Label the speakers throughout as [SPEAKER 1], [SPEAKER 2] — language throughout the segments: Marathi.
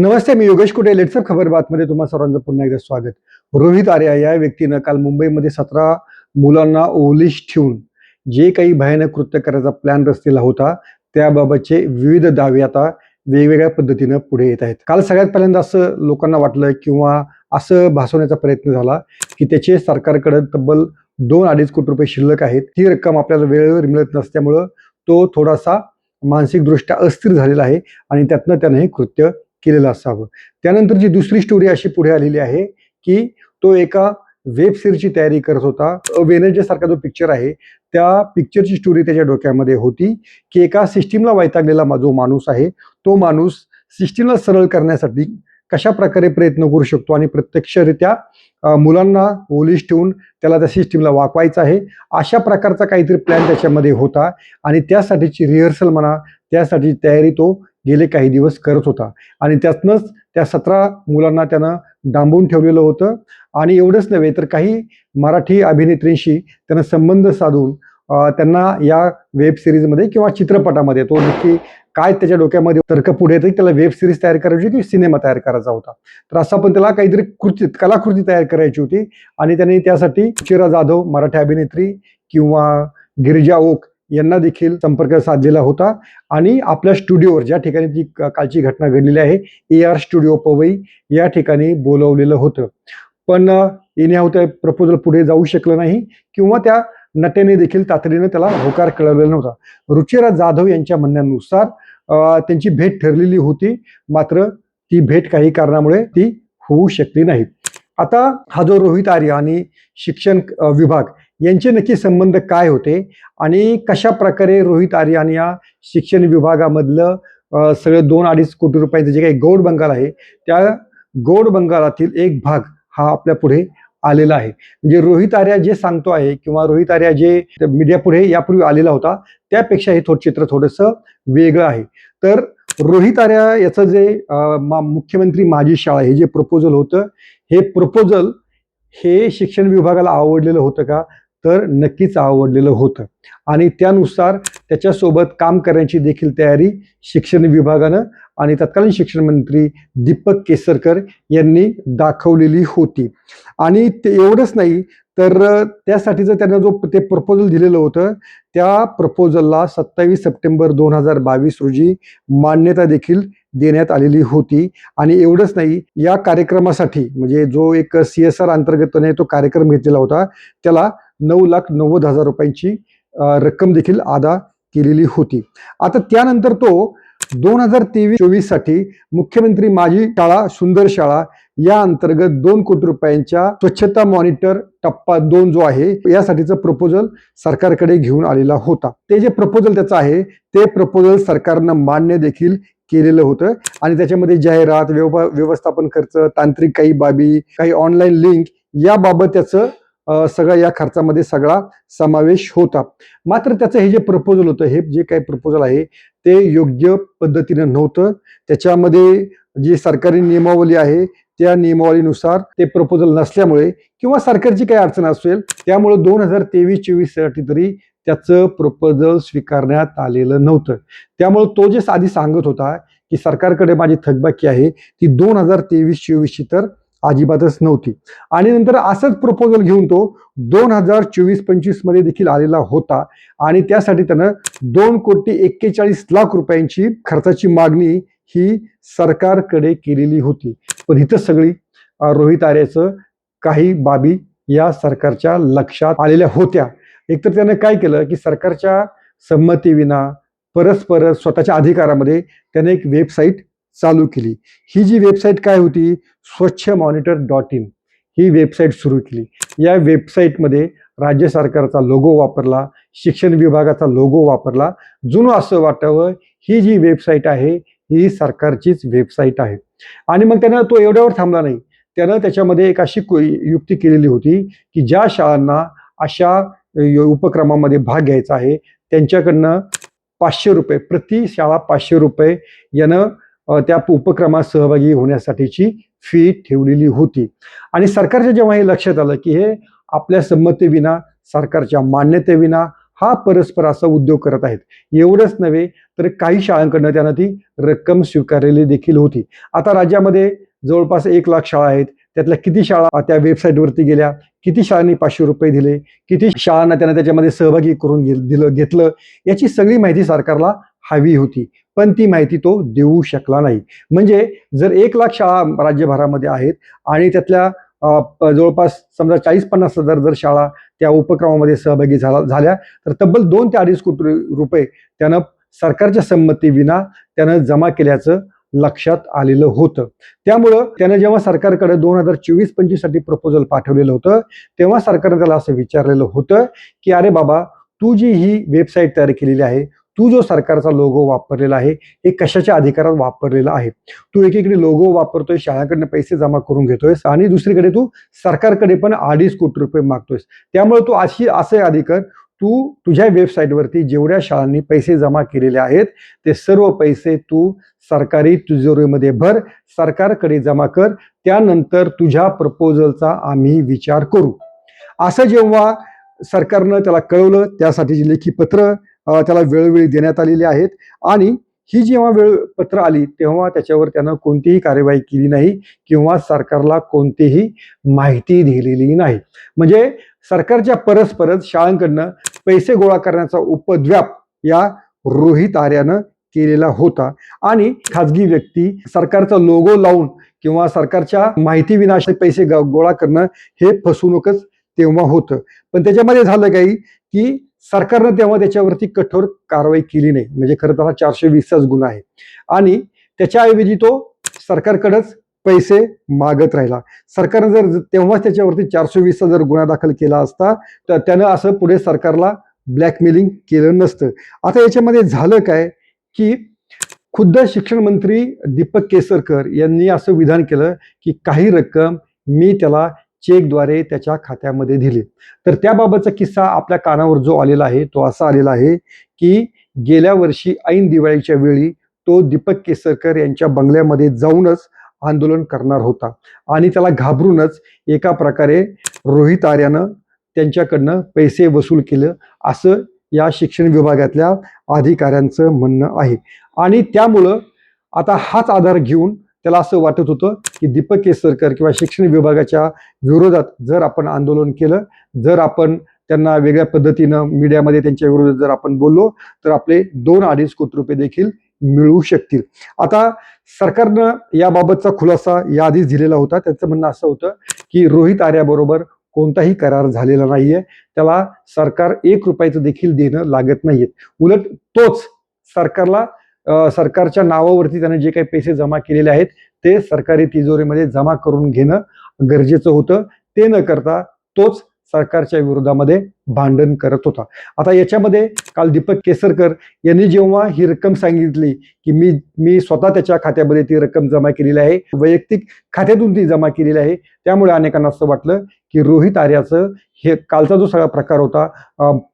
[SPEAKER 1] नमस्ते मी योगेश कुटे लेट्सअप खबर बातमध्ये तुम्हा सर्वांचं पुन्हा एकदा स्वागत. रोहित आर्या या व्यक्तीनं काल मुंबईमध्ये सतरा मुलांना ओलिश ठेवून जे काही भयानक कृत्य करायचा प्लॅन रचलेला होता त्याबाबतचे विविध दावे आता वेगवेगळ्या पद्धतीनं पुढे येत आहेत. काल सगळ्यात पहिल्यांदा असं लोकांना वाटलं किंवा असं भासवण्याचा प्रयत्न झाला की त्याचे सरकारकडे तब्बल दोन अडीच कोटी रुपये शिल्लक आहेत. ती रक्कम आपल्याला वेळेवर मिळत नसल्यामुळं तो थोडासा मानसिकदृष्ट्या अस्थिर झालेला आहे आणि त्यातनं त्यानं हे कृत्य केलेलं असावं. त्यानंतरची दुसरी स्टोरी अशी पुढे आलेली आहे की तो एका वेब सिरीजची तयारी करत होता. वेनर्जे सारखा जो पिक्चर आहे त्या पिक्चरची स्टोरी त्याच्या डोक्यामध्ये होती की एका सिस्टीमला वैतागलेला जो माणूस आहे तो माणूस सिस्टीमला सरळ करण्यासाठी कशा प्रकारे प्रयत्न करू शकतो आणि प्रत्यक्षरित्या मुलांना पोलीस ठेवून त्याला त्या सिस्टीमला वाकवायचं आहे. अशा प्रकारचा काहीतरी प्लॅन त्याच्यामध्ये होता आणि त्यासाठीची रिहर्सल म्हणा त्यासाठी तयारी तो गेले काही दिवस करत होता. आणि त्यातनंच त्या सतरा मुलांना त्यानं डांबून ठेवलेलं होतं. आणि एवढंच नव्हे तर काही मराठी अभिनेत्रींशी त्यानं संबंध साधून त्यांना या वेब सिरीजमध्ये किंवा चित्रपटामध्ये तो नक्की काय त्याच्या डोक्यामध्ये तर्क पुढे येतं त्याला वेब सिरीज तयार करायची होती सिनेमा तयार करायचा होता. तर असा पण त्याला काहीतरी कृती कलाकृती तयार करायची होती. आणि त्यांनी त्यासाठी चिरा जाधव मराठी अभिनेत्री किंवा गिरिजा ओक यांना देखील संपर्क साधलेला होता. आणि आपल्या स्टुडिओवर ज्या ठिकाणी ती कालची घटना घडलेली आहे ए आर स्टुडिओ पवई या ठिकाणी बोलवलेलं होतं. पण येण्या होत्या प्रपोजल पुढे जाऊ शकलं नाही. किंवा त्या नट्याने देखील तातडीने त्याला होकार कळवलेला नव्हता. रुचिरा जाधव यांच्या म्हणण्यानुसार त्यांची भेट ठरलेली होती मात्र ती भेट काही कारणामुळे ती होऊ शकली नाही. आता हा जो रोहित आर्य आणि शिक्षण विभाग यांचे नक्की संबंध काय होते आणि कशा प्रकारे रोहित आर्य आणि या शिक्षण विभागामधलं सगळं दोन अडीच कोटी रुपयाचं जे काही गौड बंगाल आहे त्या गौड बंगालातील एक भाग हा आपल्या पुढे आलेला आहे. म्हणजे रोहित आर्या जे सांगतो आहे किंवा रोहित आर्या जे मीडिया पुढे यापूर्वी आलेला होता त्यापेक्षा हे थोडं चित्र थोडंसं वेगळं आहे. तर रोहित आर्या याचं जे मा- मुख्यमंत्री माझी शाळा हे जे प्रपोजल होतं हे प्रपोजल हे शिक्षण विभागाला आवडलेलं होतं का? तर नक्कीच आवडलेलं होतं. आणि त्यानुसार त्याच्यासोबत काम करण्याची देखील तयारी शिक्षण विभागानं आणि तत्कालीन शिक्षण मंत्री दीपक केसरकर यांनी दाखवलेली होती. आणि ते एवढंच नाही तर त्यासाठीचं त्यांना जो ते प्रपोजल दिलेलं होतं त्या प्रपोजलला सत्तावीस सप्टेंबर दोन हजार बावीस रोजी मान्यता देखील देण्यात आलेली होती. आणि एवढंच नाही या कार्यक्रमासाठी म्हणजे जो एक सी एस आर अंतर्गत तो कार्यक्रम घेतलेला होता त्याला नऊ लाख नव्वद हजार रुपयांची रक्कम देखील अदा केलेली होती. आता त्यानंतर तो दोन हजार तेवीस चोवीससाठी मुख्यमंत्री माझी शाळा सुंदर शाळा या अंतर्गत दोन कोटी रुपयांच्या स्वच्छता मॉनिटर टप्पा दोन जो आहे यासाठीचं प्रपोजल सरकारकडे घेऊन आलेला होता. ते जे प्रपोजल त्याचं आहे ते प्रपोजल सरकारनं मान्य देखील केलेलं होतं. आणि त्याच्यामध्ये जाहिरात व्यवस्थापन खर्च तांत्रिक काही बाबी काही ऑनलाईन लिंक याबाबत त्याचं अ, सगळं या खर्चामध्ये सगळा समावेश होता. मात्र त्याचं हे जे प्रपोजल होतं हे जे काही प्रपोजल आहे ते योग्य पद्धतीनं नव्हतं. त्याच्यामध्ये जी सरकारी नियमावली आहे त्या नियमावलीनुसार ते प्रपोजल नसल्यामुळे किंवा सरकारची काही अडचण असेल त्यामुळे दोन हजार तेवीस चोवीससाठी तरी त्याचं प्रपोजल स्वीकारण्यात आलेलं नव्हतं. त्यामुळे तो जे आधी सांगत होता की सरकारकडे माझी थकबाकी आहे ती दोन हजार तेवीस चोवीसची तर अजिबातच नव्हती. आणि नंतर असंच प्रपोजल घेऊन तो दोन हजार चोवीस पंचवीसमध्ये देखील आलेला होता. आणि त्यासाठी त्यानं दोन कोटी एक्केचाळीस लाख रुपयांची खर्चाची मागणी ही सरकारकडे केलेली होती. पण इथं सगळी रोहित आर्याचं काही बाबी या सरकारच्या लक्षात आलेल्या होत्या. एकतर त्यानं काय केलं की सरकारच्या संमतीविना परस्पर स्वतःच्या अधिकारामध्ये त्याने एक वेबसाईट चालू केली. ही जी वेबसाईट काय होती? Swachh monitor dot in. He website सुरू केली. या वेबसाईटमध्ये राज्य सरकारचा लोगो वापरला शिक्षण विभागाचा लोगो वापरला. जुनं असं वाटावं ही जी वेबसाईट आहे ही सरकारचीच वेबसाईट आहे. आणि मग त्यानं तो एवढ्यावर थांबला नाही. त्यानं त्याच्यामध्ये एक अशी युक्ती केलेली होती की ज्या शाळांना अशा उपक्रमामध्ये भाग घ्यायचा आहे. त्यांच्याकडनं पाचशे रुपये प्रति शाळा पाचशे रुपये यानं त्या उपक्रमात सहभागी होण्यासाठीची फी ठेवलेली होती. आणि सरकारच्या जेव्हा हे लक्षात आलं की हे आपल्या संमतीविना सरकारच्या मान्यतेविना हा परस्पर असा उद्योग करत आहेत. एवढंच नव्हे तर काही शाळांकडनं त्यांना ती रक्कम स्वीकारलेली देखील होती. आता राज्यामध्ये जवळपास एक लाख शाळा आहेत. त्यातल्या किती शाळा त्या वेबसाईटवरती गेल्या किती शाळांनी पाचशे रुपये दिले किती शाळांना त्यांना त्याच्यामध्ये सहभागी करून दिलं घेतलं याची सगळी माहिती सरकारला हवी होती. पण ती माहिती तो देऊ शकला नाही. म्हणजे जर एक लाख शाळा राज्यभरामध्ये आहेत आणि त्यातल्या जवळपास समजा चाळीस पन्नास हजार जर शाळा त्या उपक्रमामध्ये सहभागी झाला झाल्या तर तब्बल दोन ते अडीच कोटी रुपये त्यानं सरकारच्या संमतीविना त्यानं जमा केल्याचं लक्षात आलेलं होतं. त्यामुळं त्यानं जेव्हा सरकारकडे दोन हजार चोवीस पंचवीससाठी प्रपोजल पाठवलेलं होतं तेव्हा सरकारनं त्याला असं विचारलेलं होतं की अरे बाबा तू जी ही वेबसाईट तयार केलेली आहे तू जो सरकारचा लोगो वापरलेला आहे हे कशाच्या अधिकारात वापरलेला आहे? तू एकीकडे लोगो वापरतोय शाळांकडनं पैसे जमा करून घेतोयस आणि दुसरीकडे तू सरकारकडे पण अडीच कोटी रुपये मागतोयस. त्यामुळे तू अशी असे अधिकार तू तुझ्या वेबसाईटवरती जेवढ्या शाळांनी पैसे जमा केलेले आहेत ते सर्व पैसे तू सरकारी तिजोरीमध्ये भर सरकारकडे जमा कर. त्यानंतर तुझ्या प्रपोजलचा आम्ही विचार करू. असं जेव्हा सरकारनं त्याला कळवलं त्यासाठीची लेखी पत्र त्याला वेळोवेळी देण्यात आलेली आहेत. आणि ही जेव्हा वेळ पत्र आली तेव्हा त्याच्यावर त्यानं कोणतीही कार्यवाही केली नाही किंवा सरकारला कोणतीही माहिती दिलेली नाही. म्हणजे सरकारच्या परस्परच शाळांकडनं पैसे गोळा करण्याचा उपद्व्याप या रोहित आर्यानं केलेला होता. आणि खाजगी व्यक्ती सरकारचा लोगो लावून किंवा सरकारच्या माहिती विनाशे पैसे गोळा करणं हे फसवणूकच तेव्हा होतं. पण त्याच्यामध्ये झालं काही की सरकारनं तेव्हा त्याच्यावरती कठोर कारवाई केली नाही. म्हणजे खरं तर हा चारशे वीसचाच गुन्हा आहे. आणि त्याच्याऐवजी तो सरकारकडेच पैसे मागत राहिला. सरकारनं जर तेव्हाच त्याच्यावरती चारशे वीसचा जर गुन्हा दाखल केला असता तर त्यानं असं पुढे सरकारला ब्लॅकमेलिंग केलं नसतं. आता याच्यामध्ये झालं काय की खुद्द शिक्षण मंत्री दीपक केसरकर यांनी असं विधान केलं की काही रक्कम मी त्याला चेकद्वारे त्याच्या खात्यामध्ये दिले. तर त्याबाबतचा किस्सा आपल्या कानावर जो आलेला आहे तो असा आलेला आहे की गेल्या वर्षी ऐन दिवाळीच्या वेळी तो दीपक केसरकर यांच्या बंगल्यामध्ये जाऊनच आंदोलन करणार होता. आणि त्याला घाबरूनच एका प्रकारे रोहित आर्यानं त्यांच्याकडनं पैसे वसूल केलं असं या शिक्षण विभागातल्या अधिकाऱ्यांचं म्हणणं आहे. आणि त्यामुळं आता हाच आधार घेऊन त्याला असं वाटत होतं की दीपक केसरकर किंवा शिक्षण विभागाच्या विरोधात जर आपण आंदोलन केलं जर आपण त्यांना वेगळ्या पद्धतीनं मीडियामध्ये त्यांच्या विरोधात जर आपण बोललो तर आपले दोन अडीच कोटी रुपये देखील मिळू शकतील. आता सरकारनं याबाबतचा खुलासा याआधीच दिलेला होता. त्याचं म्हणणं असं होतं की रोहित आर्याबरोबर कोणताही करार झालेला नाहीये. त्याला सरकार एक रुपयाचं देखील देणं लागत नाहीये. उलट तोच सरकारला सरकारच्या नावावरती त्याने जे काही पैसे जमा केलेले आहेत ते सरकारी तिजोरीमध्ये जमा करून घेणं गरजेचं होतं. ते न करता तोच सरकारच्या विरोधामध्ये भांडण करत होता. आता याच्यामध्ये काल दीपक केसरकर यांनी जेव्हा ही रक्कम सांगितली की मी मी स्वतः त्याच्या खात्यामध्ये ती रक्कम जमा केलेली आहे वैयक्तिक खात्यातून ती जमा केलेली आहे त्यामुळे अनेकांना असं वाटलं की रोहित आर्याचं हे कालचा जो सगळा प्रकार होता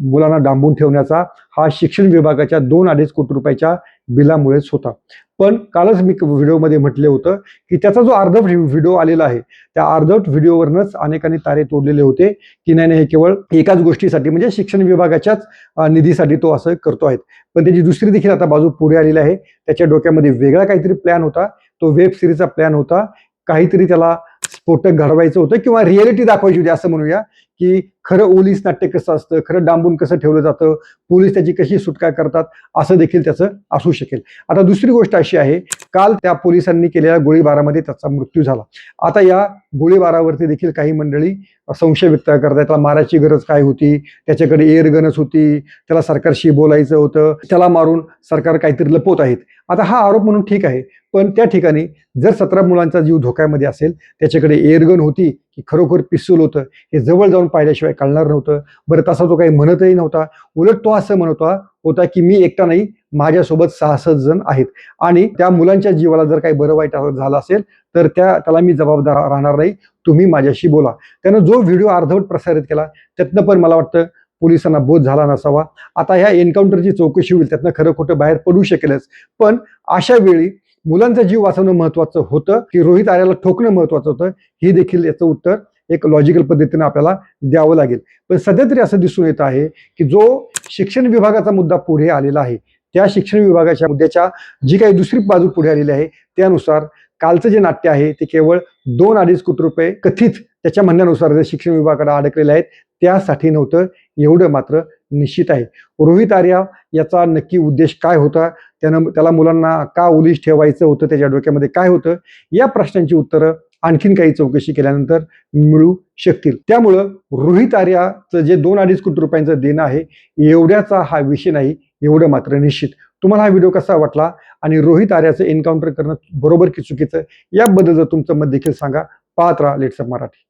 [SPEAKER 1] मुलांना डांबून ठेवण्याचा हा शिक्षण विभागाच्या दोन अडीच कोटी रुपयाच्या बिलामुळेच होता. पण कालच मी व्हिडिओमध्ये म्हटले होतं की त्याचा जो अर्धवट व्हिडिओ आलेला आहे त्या अर्धवट व्हिडिओवरनच अनेकांनी तारे तोडलेले होते की नाही नाही हे केवळ एकाच गोष्टीसाठी म्हणजे शिक्षण विभागाच्याच निधीसाठी तो असं करतो आहे पण त्याची दुसरी देखील आता बाजू पुढे आलेली आहे त्याच्या डोक्यामध्ये वेगळा काहीतरी प्लॅन होता तो वेब सिरीजचा प्लॅन होता. काहीतरी त्याला स्फोटक घडवायचं होतं किंवा रिअलिटी दाखवायची होती असं म्हणूया की खरं ओलीस नाट्य कसं असतं खरं डांबून कसं ठेवलं जातं पोलीस त्याची कशी सुटका करतात असं देखील त्याचं असू शकेल. आता दुसरी गोष्ट अशी आहे काल त्या पोलिसांनी केलेल्या गोळीबारामध्ये त्याचा मृत्यू झाला. आता या गोळीबारावरती देखील काही मंडळी संशय व्यक्त करतात त्याला मारायची गरज काय होती त्याच्याकडे एअरगनच होती त्याला सरकारशी बोलायचं होतं त्याला मारून सरकार काहीतरी लपवत आहेत. आता हा आरोप म्हणून ठीक आहे पण त्या ठिकाणी जर सतरा मुलांचा जीव धोक्यामध्ये असेल त्याच्याकडे एअरगन होती की खरोखर पिस्तूल होतं हे जवळ जाऊन पाहिल्याशिवाय कळणार नव्हतं. बरं तसा तो काही म्हणतही नव्हता. उलट तो असं म्हणत होता होता की मी एकटा नाही माझ्यासोबत सहासष्ट जण आहेत. आणि त्या मुलांच्या जीवाला जर काही बरं वाईट झालं असेल तर त्या त्याला मी जबाबदार राहणार नाही. तुम्ही माझ्याशी बोला. त्यानं जो व्हिडिओ अर्धवट प्रसारित केला त्यातनं पण मला वाटतं पोलिसांना बोध झाला नसावा. आता ह्या एन्काउंटरची चौकशी होईल त्यातनं खरं खोटं बाहेर पडू शकेलच. पण अशा वेळी मुलांचा जीव वाचवणं महत्वाचं होतं की रोहित आर्याला ठोकणं महत्वाचं होतं हे देखील याचं उत्तर एक लॉजिकल पद्धतीने आपल्याला द्यावं लागेल. पण सध्या तरी असं दिसून येत आहे की जो शिक्षण विभागाचा मुद्दा पुढे आलेला आहे त्या शिक्षण विभागाच्या मुद्द्याच्या जी काही दुसरी बाजू पुढे आलेली आहे त्यानुसार कालचं जे नाट्य आहे ते केवळ दोन अडीच कोटी रुपये कथित त्याच्या म्हणण्यानुसार जे शिक्षण विभागाकडे अडकलेले आहेत त्यासाठी नव्हतं एवढं मात्र निश्चित आहे. रोहित आर्या याचा नक्की उद्देश काय होता? त्यानं त्याला मुलांना का ओलीस ठेवायचं होतं त्याच्या डोक्यामध्ये? काय होतं? या प्रश्नांची उत्तरं आणखीन काही चौकशी केल्यानंतर मिळू शकतील. त्यामुळं रोहित आर्याचं जे दोन अडीच कोटी रुपयांचं देणं आहे एवढ्याचा हा विषय नाही एवढं मात्र निश्चित. तुम्हाला हा व्हिडिओ कसा वाटला? आणि रोहित आर्याचं एन्काउंटर करणं बरोबर की चुकीचं? याबद्दल जर तुमचं मत देखील सांगा. पाहत राहा लेट्सअप मराठी.